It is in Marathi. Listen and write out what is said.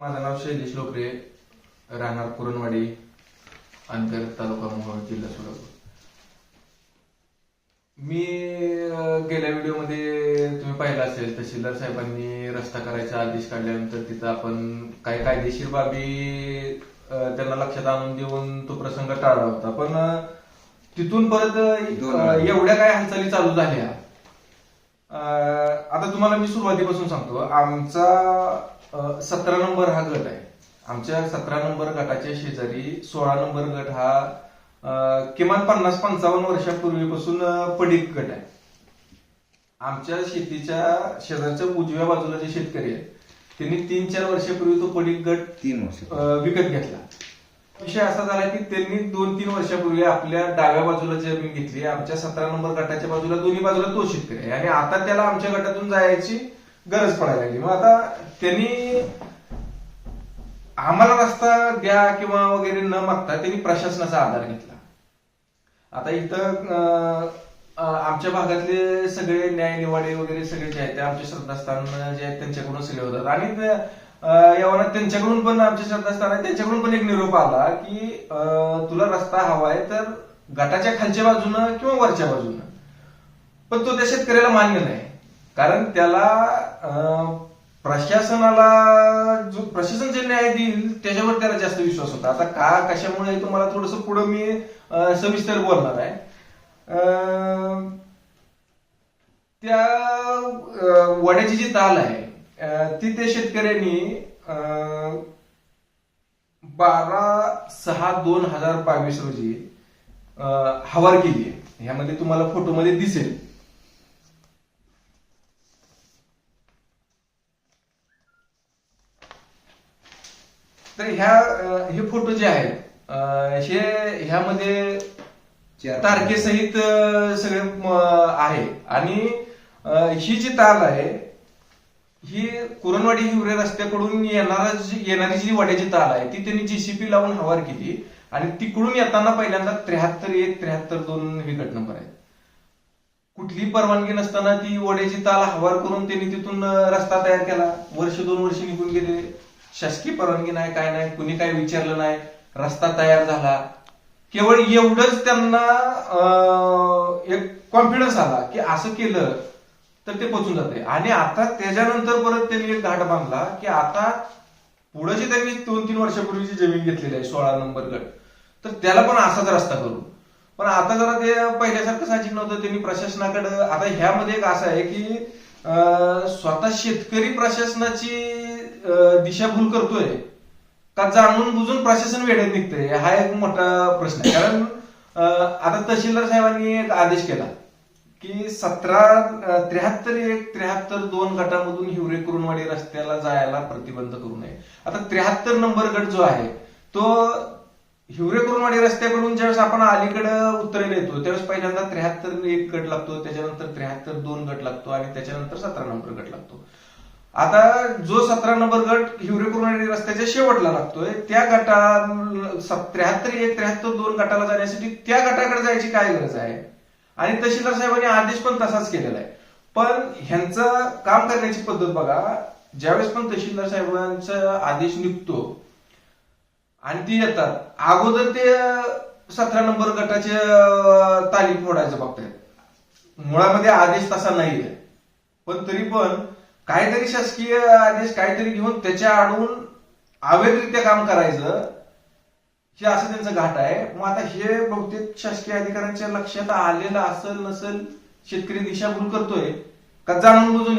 माझं नाव शैलेश लोकरे राहणार पुरणवाडी अंतर तालुका मोहोळ जिल्हा सोलापूर. मी गेल्या व्हिडिओमध्ये तुम्ही पाहिलं असेल तहसीलदार साहेबांनी रस्ता करायचा आदेश काढल्यानंतर तिथं आपण काही कायदेशीर बाबी त्यांना लक्षात आणून देऊन तो प्रसंग टाळला होता. पण तिथून परत एवढ्या काय हालचाली चालू झाल्या? आता तुम्हाला मी सुरुवातीपासून सांगतो. आमचा सतरा नंबर हा गट आहे. आमच्या सतरा नंबर गटाच्या शेजारी सोळा नंबर गट हा किमान पन्नास पंचावन्न वर्षापूर्वीपासून पडीक गट आहे. आमच्या शेतीच्या शेजारच्या उजव्या बाजूला जे शेतकरी आहेत त्यांनी तीन चार वर्षापूर्वी तो पडीक गट तीन वर्ष. विकत घेतला. विषय असा झाला की त्यांनी दोन तीन वर्षापूर्वी आपल्या डाव्या बाजूला जमीन घेतली. आमच्या सतरा नंबर गटाच्या बाजूला दोन्ही बाजूला तो शेतकरी आहे. आणि आता त्याला आमच्या गटातून जायची गरज पडायला लागली. मग आता त्यांनी आम्हाला रस्ता द्या किंवा वगैरे न मागता त्यांनी प्रशासनाचा आधार घेतला. आता इथं आमच्या भागातले सगळे न्याय निवाडे वगैरे सगळे जे आहेत ते आमचे श्रद्धास्थान जे आहेत त्यांच्याकडून सगळे होतात. आणि यावर त्यांच्याकडून पण आमचे श्रद्धास्थान आहे त्यांच्याकडून पण एक निरोप आला की तुला रस्ता हवाय तर गटाच्या खालच्या बाजूनं किंवा वरच्या बाजूनं. पण तो त्या शेतकऱ्याला मान्य नाही. कारण त्याला अं, प्रशासनाला जो प्रशासन जे न्याय देईल त्याच्यावर त्याला जास्त विश्वास होता. आता का कशामुळे तुम्हाला थोडस पुढे मी सविस्तर बोलणार आहे. त्या वड्याची जी ताल आहे ती त्या शेतकऱ्यांनी बारा सहा दोन हजार बावीस रोजी हवार केली आहे. ह्यामध्ये तुम्हाला फोटोमध्ये दिसेल. तर ह्या हे फोटो जे आहेत हे ह्यामध्ये तारखेसहित सगळे आहे. आणि ही जी ताल आहे ही कुरणवाडी हिवरे रस्त्याकडून येणारा जी- येणारी जी वड्याची ताल आहे ती त्यांनी जीसीपी लावून हवार केली. आणि तिकडून येताना पहिल्यांदा त्र्याहत्तर एक त्र्याहत्तर दोन हे गट नंबर आहे कुठली परवानगी नसताना ती वड्याची ताल हवार करून त्यांनी तिथून रस्ता तयार केला. वर्ष दोन वर्ष निघून गेले. शासकीय परवानगी नाही काय नाही कुणी काय विचारलं नाही रस्ता तयार झाला. केवळ एवढंच त्यांना एक कॉन्फिडन्स आला की असं केलं तर ते पोचून जाते. आणि आता त्याच्यानंतर परत त्यांनी एक घाट बांधला की आता पुढे जे त्यांनी दोन तीन वर्षापूर्वीची जमीन घेतलेली आहे सोळा नंबर गट तर त्याला पण असाच रस्ता करू. पण आता जरा ते पहिल्यासारखं साहजिक नव्हतं. त्यांनी प्रशासनाकडे आता ह्यामध्ये एक असं आहे की स्वतः शेतकरी प्रशासनाची दिशाभूल करतोय. का जाणून बुजून प्रशासन वेळेत निघतंय? हा एक मोठा प्रश्न आहे. कारण आता तहसीलदार साहेबांनी एक आदेश केला की सतरा त्र्याहत्तर एक त्र्याहत्तर दोन गटामधून हिवरे कुरुणवाडी रस्त्याला जायला प्रतिबंध करू नये. आता त्र्याहत्तर नंबर गट जो आहे तो हिवरे कुरुणवाडी रस्त्याकडून ज्यावेळेस आपण अलीकडे उत्तरेला येतो त्यावेळेस पहिल्यांदा त्र्याहत्तर एक गट लागतो त्याच्यानंतर त्र्याहत्तर दोन गट लागतो आणि त्याच्यानंतर सतरा नंबर गट लागतो. आता जो सतरा नंबर गट हिवरे रस्त्याच्या शेवटला लागतोय त्या गटा त्र्याहत्तर एक त्र्याहत्तर दोन गटाला जाण्यासाठी त्या गटाकडे जायची काय गरज आहे? आणि तहसीलदार साहेबांनी आदेश पण तसाच केलेला आहे. पण ह्यांचं काम करण्याची पद्धत बघा ज्यावेळेस पण तहसीलदार साहेबांचा आदेश निघतो आणि ती येतात अगोदर ते सतरा नंबर गटाचे तालीम फोडायचं बघतायत. मुळामध्ये आदेश तसा नाही आहे पण तरी पण काहीतरी शासकीय आदेश काहीतरी घेऊन त्याच्या आडून अवैधरित्या काम करायचं हे असं त्यांचं घाट आहे. मग आता हे बहुतेक शासकीय अधिकाऱ्यांच्या लक्षात आलेलं असेल नसेल शेतकरी दिशाभूल करतोय. का जाणून बुजून